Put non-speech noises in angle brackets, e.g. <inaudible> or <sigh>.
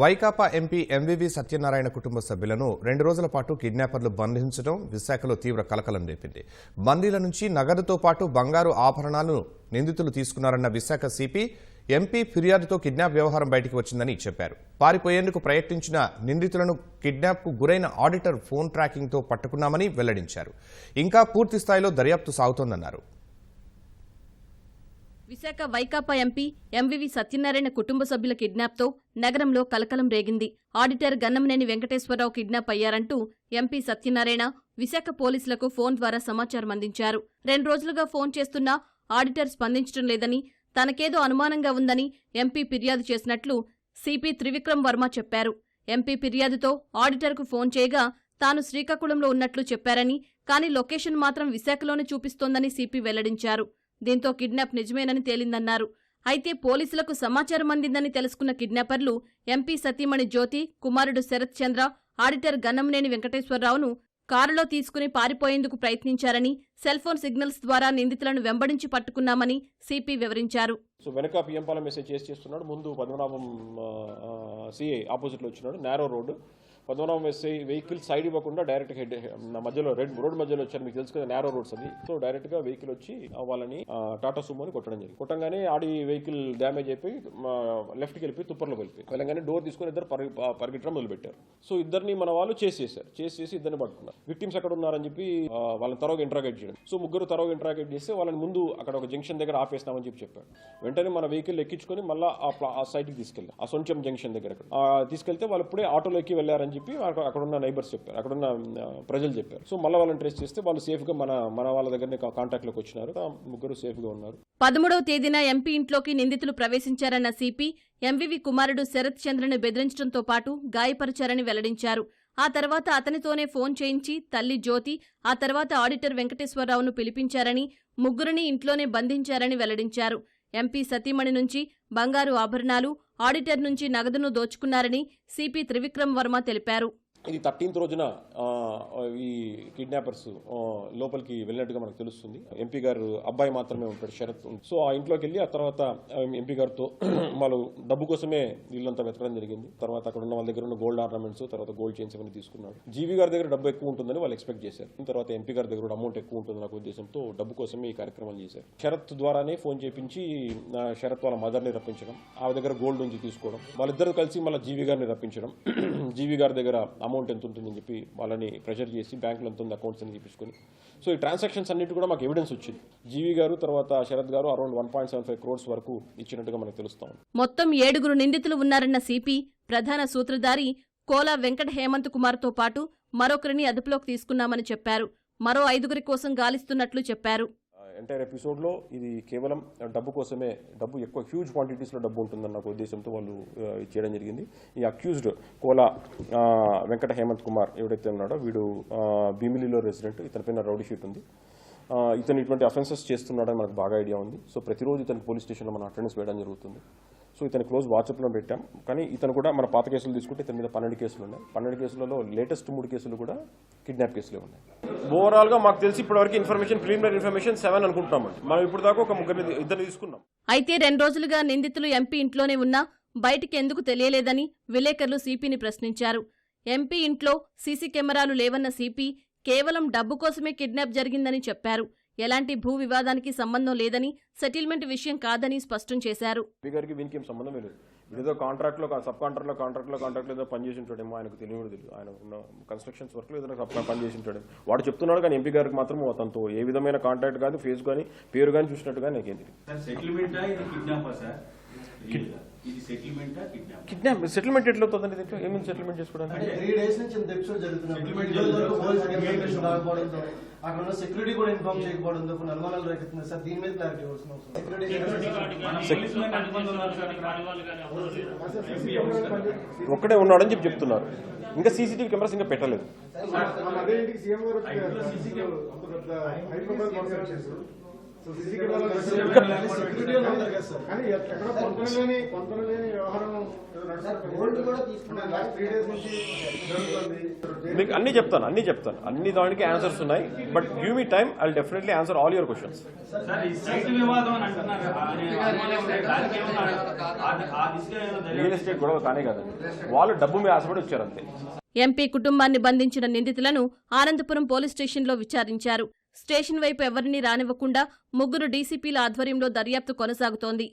Vaikapa MP MVV Satyanarayana కుటుంబ సభ్యులను రెండు రోజుల పాటు కిడ్నాపర్లు బంధించడం విశాఖలో తీవ్ర కలకలం రేపింది. బందీల నుంచి నగదుతో పాటు బంగారు ఆభరణాలను నిందితులు తీసుకున్నారన్న విశాఖ సిపి ఎంపీ ఫిర్యాదుతో కిడ్నాప్ వ్యవహారం బయటికి వచ్చిందని చెప్పారు. పారిపోయేందుకు ప్రయత్నించిన నిందితులను కిడ్నాప్కు గురైన ఆడిటర్ ఫోన్ ట్రాకింగ్తో పట్టుకున్నామని వెల్లడించారు. ఇంకా పూర్తి స్థాయిలో దర్యాప్తు సాగుతోందన్నారు. విశాఖ వైకాపా ఎంపీ ఎంవివి సత్యనారాయణ కుటుంబ సభ్యుల కిడ్నాప్తో నగరంలో కలకలం రేగింది. ఆడిటర్ గన్నమనేని వెంకటేశ్వరరావు కిడ్నాప్ అయ్యారంటూ ఎంపీ సత్యనారాయణ విశాఖ పోలీసులకు ఫోన్ ద్వారా సమాచారం అందించారు. రెండు రోజులుగా ఫోన్ చేస్తున్నా ఆడిటర్ స్పందించడం లేదని తనకేదో అనుమానంగా ఉందని ఎంపీ ఫిర్యాదు చేసినట్లు సిపి త్రివిక్రమ్ వర్మ చెప్పారు. ఎంపీ ఫిర్యాదుతో ఆడిటర్కు ఫోన్ చేయగా తాను శ్రీకాకుళంలో ఉన్నట్లు చెప్పారని కానీ లొకేషన్ మాత్రం విశాఖలోనే చూపిస్తోందని సిపి వెల్లడించారు. దీంతో కిడ్నాప్ నిజమేనని తేలిందన్నారు. అయితే పోలీసులకు సమాచారం అందిందని తెలుసుకున్న కిడ్నాపర్లు ఎంపీ సతీమణి జ్యోతి కుమారుడు శరత్ చంద్ర ఆడిటర్ గన్నంనేని వెంకటేశ్వరరావును కారులో తీసుకుని పారిపోయేందుకు ప్రయత్నించారని సెల్ఫోన్ సిగ్నల్స్ ద్వారా నిందితులను వెంబడించి పట్టుకున్నామని సిపి వివరించారు. సో వెనక పిఎంపాల మెసేజ్ చేసి చేస్తున్నాడు. ముందు పద్మనాభం సిఐ ఆపోజిట్లో వచ్చినాడు. Narrow road. Padmanabham SI vehicle side ఇవ్వకుండా డైరెక్ట్ హెడ్ మధ్యలో రెడ్ రోడ్ మధ్యలో వచ్చారు. మీకు తెలుసు కదా నేరో రోడ్స్ అది సో డైరెక్ట్గా వెహికల్ వచ్చి వాళ్ళని టాటా సుమోని కొట్టడం జరిగింది. కొట్టంగానే ఆడి వెహికల్ డ్యామేజ్ అయిపోయి లెఫ్ట్కి వెళ్ళిపోయి తుప్పర్లో వెళ్ళిపోయి. వెళ్ళగానే డోర్ తీసుకొని ఇద్దరు పరి పరిగెట్టడం మొదలుపెట్టారు. సో ఇద్దరిని మన వాళ్ళు చేసి చేశారు. చేసి చేసి ఇద్దరిని పట్టుకున్నారు. విక్టిమ్స్ ఎక్కడ ఉన్నారని చెప్పి వాళ్ళని తరోగా ఇంట్రాగేట్ చేయడం. సో ముగ్గురు తరోగా ఇంట్రాగేట్ చేస్తే వాళ్ళని ముందు అక్కడ ఒక జంక్షన్ దగ్గర ఆపేస్తామని చెప్పి చెప్పారు. వెంటనే మన వెహికల్ ఎక్కించుకొని మళ్ళీ ఆ సైట్కి తీసుకెళ్ళాం ఆ సొంచం జంక్షన్ దగ్గర తీసుకెళ్తే వాళ్ళు ఇప్పుడే ఆటోలో ఎక్కి వెళ్ళారని చెప్పి అక్కడ ఉన్న నైబర్స్ చెప్పారు. అక్కడ ఉన్న ప్రజలు చెప్పారు. సో మళ్ళీ వాళ్ళని ట్రేస్ చేస్తే వాళ్ళు సేఫ్గా మన మన వాళ్ళ దగ్గరనే కాంటాక్ట్లోకి వచ్చినారు. ముగ్గురు సేఫ్గా ఉన్నారు. పదమూడవ తేదీన ఎంపీ ఇంట్లోకి నిందితులు ప్రవేశించారన్న సిపి ఎంవివి కుమారుడు శరత్ చంద్రను బెదిరించడంతో పాటు గాయపరిచారని వెల్లడించారు. ఆ తర్వాత అతనితోనే ఫోన్ చేయించి తల్లి జ్యోతి ఆ తర్వాత ఆడిటర్ వెంకటేశ్వరరావును పిలిపించారని ముగ్గురిని ఇంట్లోనే బంధించారని వెల్లడించారు. ఎంపీ సతీమణి నుంచి బంగారు ఆభరణాలు ఆడిటర్ నుంచి నగదును దోచుకున్నారని సిపి త్రివిక్రమ్ వర్మ తెలిపారు. ఇది థర్టీన్త్ రోజున ఈ కిడ్నాపర్స్ లోపలికి వెళ్ళినట్టుగా మనకు తెలుస్తుంది. ఎంపీ గారు అబ్బాయి మాత్రమే ఉంటాడు శరత్. సో ఆ ఇంట్లోకి వెళ్ళి ఆ తర్వాత ఎంపీ గారితో <clears throat> వాళ్ళు డబ్బు కోసమే వీళ్ళంతా వెతకడం జరిగింది. తర్వాత అక్కడ ఉన్న వాళ్ళ దగ్గర ఉన్న గోల్డ్ ఆర్నమెంట్స్ తర్వాత గోల్డ్ చైన్స్ అవన్నీ తీసుకున్నాడు. జీవి గారి దగ్గర డబ్బు ఎక్కువ ఉంటుందని వాళ్ళు ఎక్స్పెక్ట్ చేశారు. తర్వాత ఎంపీ గారి దగ్గర కూడా అమౌంట్ ఎక్కువ ఉంటుంది నాకు ఉద్దేశంతో డబ్బు కోసమే ఈ కార్యక్రమాలు చేశారు. శరత్ ద్వారానే ఫోన్ చేపించి శరత్ వాళ్ళ మదర్ని రప్పించడం ఆ దగ్గర గోల్డ్ నుంచి తీసుకోవడం వాళ్ళిద్దరు కలిసి మళ్ళీ జీవి గారిని రప్పించడం. <clears throat> జీవి గారి దగ్గర అమౌంట్ ఎంత ఉంటుందని చెప్పి వాళ్ళని ప్రెషర్ చేసి బ్యాంకులు ఎంత ఉంది అకౌంట్స్ అని చూపించుకొని సో ఈ ట్రాన్సాక్షన్స్ అన్నిటి కూడా మాకు ఎవిడెన్స్ వచ్చింది. జీవి గారు తర్వాత శరత్ గారు around one point seven five crores వరకు ఇచ్చినట్టుగా మనకు తెలుస్తా మొత్తం ఏడుగురు నిందితులు ఉన్నారన్న సిపి ప్రధాన సూత్రధారి కోలా వెంకట హేమంత్ కుమార్తో పాటు మరొకరిని అదుపులోకి తీసుకున్నామని చెప్పారు. మరో ఐదుగురి కోసం గాలిస్తున్నట్లు చెప్పారు. ఎంటైర్ ఎపిసోడ్లో ఇది కేవలం డబ్బు కోసమే డబ్బు ఎక్కువ హ్యూజ్ క్వాంటిటీస్లో డబ్బు ఉంటుందన్న ఒక ఉద్దేశంతో వాళ్ళు ఇది చేయడం జరిగింది. ఈ అక్యూజ్డ్ కోలా వెంకట హేమంత్ కుమార్ ఎవడైతే ఉన్నాడో వీడు భీమిలిలో రెసిడెంట్ ఇతని పైన రౌడీ షీట్ ఉంది. ఇతను ఇటువంటి అఫెన్సెస్ చేస్తున్నాడని మనకు బాగా ఐడియా ఉంది. సో ప్రతిరోజు ఇతను పోలీస్ స్టేషన్లో మనం అటెండెన్స్ వేయడం జరుగుతుంది. సో ఇతని క్లోజ్ వాట్సాప్లో పెట్టాం. కానీ ఇతను కూడా మన పాత కేసులు తీసుకుంటే ఇతని మీద పన్నెండు కేసులు ఉన్నాయి. పన్నెండు కేసులలో లేటెస్ట్ మూడు కేసులు కూడా కిడ్నాప్ కేసులే ఉన్నాయి. ఓవరాల్గా మాకు తెలిసి ఇప్పటివరకు ఇన్ఫర్మేషన్ ప్రిలిమినరీ ఇన్ఫర్మేషన్ సెవెన్ అనుకుంటున్నాం మనం ఇప్పుడు దాకా ఒక ముగ్గురిని ఇద్దరు తీసుకున్నాం. అయితే రెండు రోజులుగా నిందితులు ఎంపీ ఇంట్లోనే ఉన్నా బయటికి ఎందుకు తెలియలేదని విలేకరులు సిపిని ప్రశ్నించారు. ఎంపీ ఇంట్లో సీసీ కెమెరాలు లేవన్న సిపి కేవలం డబ్బు కోసమే కిడ్నాప్ జరిగిందని చెప్పారు. ఎలాంటి భూ వివాదానికి సంబంధం లేదని సెటిల్మెంట్ విషయం కాదని స్పష్టం చేశారు. ఎంపీ గారికి వీనికి ఏం సంబంధం లేదు. ఏదో కాంట్రాక్ట్లో సబ్ కాంట్రాక్ట్లో కాంట్రాక్ట్లో కాంట్రాక్ట్లో ఏదో పని చేసి ఉంటాడేమో ఆయనకు తెలియదు తెలియదు. ఆయన కన్స్ట్రక్షన్స్ వర్క్లో ఏదైనా సబ్ పని చేసి ఉంటాడు. వాడు చెప్తున్నాడు కానీ ఎంపీ గారికి మాత్రం అతనితో ఏ విధమైన కాంట్రాక్ట్ కానీ ఫేస్ కానీ పేరు కానీ చూసినట్టుగా నాకేం తెలియదు. కిడ్నాపా సెటిల్మెంటా కిడ్నాప్ కిడ్నాప్ సెటిల్మెంట్ ఎట్లా అవుతుందండి దీంట్లో ఏమైంది సెటిల్మెంట్ చేసుకోవడానికి? త్రీ డేస్ నుంచి ఇంత ఎపిసోడ్ రాకపోవడంతో అక్కడ ఉన్న సెక్యూరిటీ కూడా ఇన్ఫార్మ్ చేయకపోవడంతో కొన్ని అనుమానాలు రేకెత్తున్నాయి. సార్ దీని మీద క్లారిటీ ఇవ్వాల్సిన అవసరం? ఒక్కడే ఉన్నాడని చెప్పి చెప్తున్నారు. ఇంకా సీసీటీవీ కెమెరాస్ ఇంకా పెట్టలేదు. కానీ ఎక్కడ పొంతన లేని పొంతన లేని వ్యవహారం మీకు అన్ని చెప్తాను అన్ని చెప్తాను. అన్ని దానికి ఆన్సర్స్ ఉన్నాయి. But give me time I definitely answer all your questions real estate గొడవ కానే కాదు. వాళ్ళు డబ్బు మీద ఆశపడి వచ్చారు అంతే. ఎంపీ కుటుంబాన్ని బంధించిన నిందితులను ఆనందపురం పోలీస్ స్టేషన్లో విచారించారు. స్టేషన్ వైపు ఎవరినీ రానివ్వకుండా ముగ్గురు డీసీపీల ఆధ్వర్యంలో దర్యాప్తు కొనసాగుతోంది.